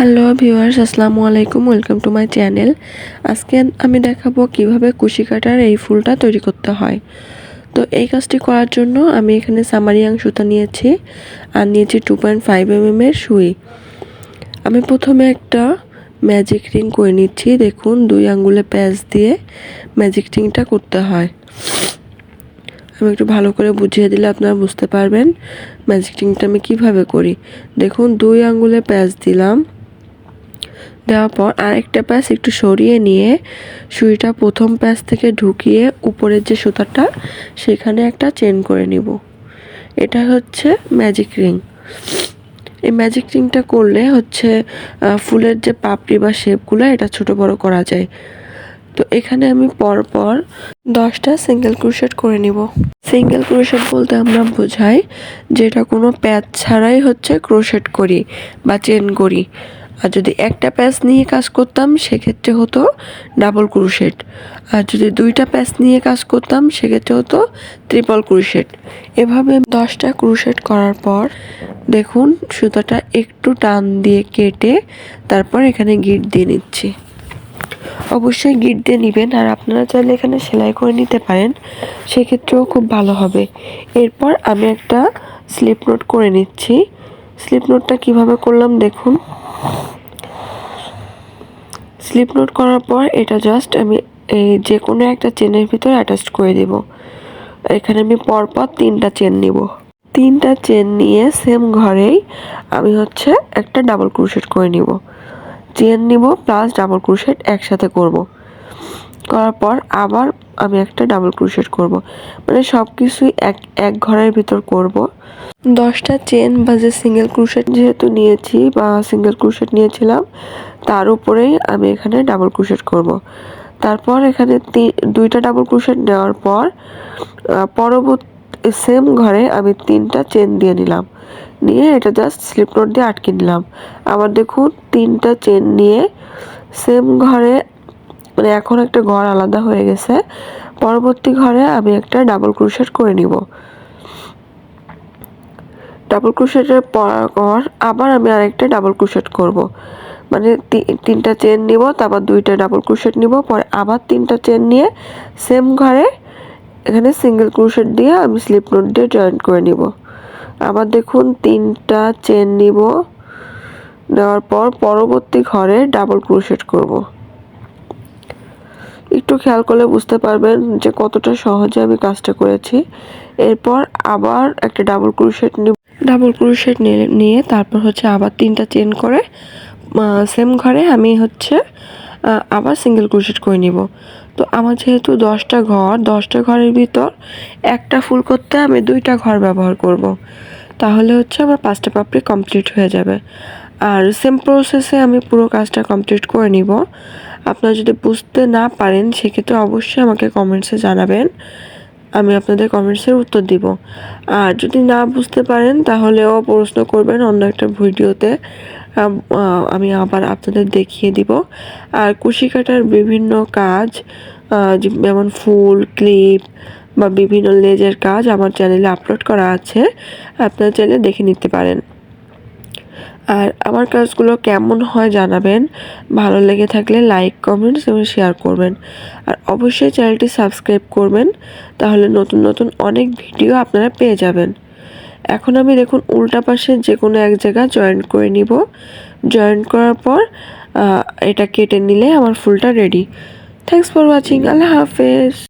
Hello viewers আসসালামু আলাইকুম welcome to my channel আজকে আমি দেখাবো কীভাবে কুশি কাটার এই ফুলটা তৈরি করতে হয়। তো এই কাজটি করার জন্য আমি এখানে সামারিয়াং সুতা নিয়েছি আর নিয়েছি টু পয়েন্ট ফাইভ এম এর সুই। আমি প্রথমে একটা ম্যাজিক রিং করে নিচ্ছি, দেখুন, দুই আঙ্গুলে প্যাচ দিয়ে ম্যাজিক রিংটা করতে হয়। আমি একটু ভালো করে বুঝিয়ে দিলে আপনারা বুঝতে পারবেন ম্যাজিক রিংটা আমি কীভাবে করি। দেখুন, দুই আঙ্গুলে প্যাচ দিলাম। দেওয়ার পর আরেকটা প্যাচ একটু সরিয়ে নিয়ে সুইটা প্রথম প্যাচ থেকে ঢুকিয়ে উপরের যে সুতাটা, সেখানে একটা চেন করে নিব। এটা হচ্ছে ম্যাজিক রিং। এই ম্যাজিক রিংটা করলে হচ্ছে ফুলের যে পাপড়ি বা শেপগুলো, এটা ছোট বড় করা যায়। তো এখানে আমি পরপর দশটা সিঙ্গেল ক্রুশেট করে নিব। সিঙ্গেল ক্রোশেট বলতে আমরা বোঝাই যেটা কোনো প্যাচ ছাড়াই হচ্ছে ক্রোশেট করি বা চেন করি। আর যদি একটা প্যাচ নিয়ে কাজ করতাম, সেক্ষেত্রে হতো ডাবল ক্রুশেট আর যদি দুইটা প্যাচ নিয়ে কাজ করতাম, সেক্ষেত্রে হতো ট্রিপল ক্রুশেট এভাবে দশটা ক্রুশেট করার পর দেখুন, সুতাটা একটু টান দিয়ে কেটে তারপর এখানে গিট দিয়ে নিচ্ছি। অবশ্যই গিট দিয়ে নেবেন, আর আপনারা চাইলে এখানে সেলাই করে নিতে পারেন, সেক্ষেত্রেও খুব ভালো হবে। এরপর আমি একটা স্লিপ নোট করে নিচ্ছি। স্লিপ নোটটা কীভাবে করলাম দেখুন। স্লিপ নোট করার পর এটা জাস্ট আমি, এই যে কোনো একটা চেনের ভিতরে অ্যাটাচ করে দেব। এখানে আমি পরপর তিনটা চেন নিব। তিনটা চেন নিয়ে সেম ঘরেই আমি হচ্ছে একটা ডাবল ক্রুশেট করে নিব। চেন নিব প্লাস ডাবল ক্রুশেট একসাথে করব। করার পর আবার আমি একটা ডাবল ক্রুশেট করব। মানে সব কিছুই এক এক ঘরের ভিতর করব। দশটা চেন বা যে সিঙ্গেল ক্রুশেট যেহেতু নিয়েছি বা সিঙ্গেল ক্রুশেট নিয়েছিলাম, তার উপরেই আমি এখানে ডাবল ক্রুশেট করব। তারপর এখানে দুইটা ডাবল ক্রুশেট নেওয়ার পর পরবর্তী সেম ঘরে আমি তিনটা চেন দিয়ে নিলাম। নিয়ে এটা জাস্ট স্লিপ নোট দিয়ে আটকে নিলাম। আবার দেখুন তিনটা চেন নিয়ে সেম ঘরে মানে এখন একটা ঘর আলাদা হয়ে গেছে। পরবর্তী ঘরে আমি একটা ডাবল ক্রুশেট করে নিব। ডাবল ক্রুশেটের পর আবার আমি আরেকটা ডাবল ক্রুশেট করব। মানে তিনটা চেন নিব, তারপর দুইটা ডাবল ক্রুশেট নিব, পরে আবার তিনটা চেন নিয়ে সেম ঘরে এখানে সিঙ্গেল ক্রুশেট দিয়ে আমি স্লিপ নোট দিয়ে জয়েন্ট করে নিব। আবার দেখুন তিনটা চেন নিব। নেওয়ার পর পরবর্তী ঘরে ডাবল ক্রুশেট করব। একটু খেয়াল করলে বুঝতে পারবেন যে কতটা সহজে আমি কাজটা করেছি। এরপর আবার একটা ডাবল ক্রুশেট নিব। ডাবল ক্রুশেট নিয়ে তারপর হচ্ছে আবার তিনটা চেন করে সেম ঘরে আমি হচ্ছে আবার সিঙ্গেল ক্রুশেট করে নিব। তো আমার যেহেতু দশটা ঘর, দশটা ঘরের ভিতর একটা ফুল করতে আমি দুইটা ঘর ব্যবহার করব। তাহলে হচ্ছে আমার পাঁচটা পাপড়ি কমপ্লিট হয়ে যাবে। আর সেম প্রসেসে আমি পুরো কাজটা কমপ্লিট করে নিব। আপনারা যদি বুঝতে না পারেন, সেক্ষেত্রে অবশ্যই আমাকে কমেন্টসে জানাবেন। আমি আপনাদের কমেন্টসের উত্তর দিব। আর যদি না বুঝতে পারেন, তাহলেও প্রশ্ন করবেন অন্য একটা ভিডিওতে। আমি আবার আপনাদের দেখিয়ে দিব। আর কুশি কাটার বিভিন্ন কাজ যেমন ফুল, ক্লিপ বা বিভিন্ন লেজের কাজ আমার চ্যানেলে আপলোড করা আছে। আপনারা চাইলে দেখে নিতে পারেন। আর আমার কাজগুলো কেমন হয় জানাবেন। ভালো লেগে থাকলে লাইক কমেন্টস এবং শেয়ার করবেন। আর অবশ্যই চ্যানেলটি সাবস্ক্রাইব করবেন, তাহলে নতুন নতুন অনেক ভিডিও আপনারা পেয়ে যাবেন। এখন আমি দেখুন উল্টা পাশে যে কোনো এক জায়গা জয়েন্ট করে নিব। জয়েন্ট করার পর এটা কেটে নিলে আমার ফুলটা রেডি থ্যাংকস ফর ওয়াচিং আল্লাহ হাফেজ।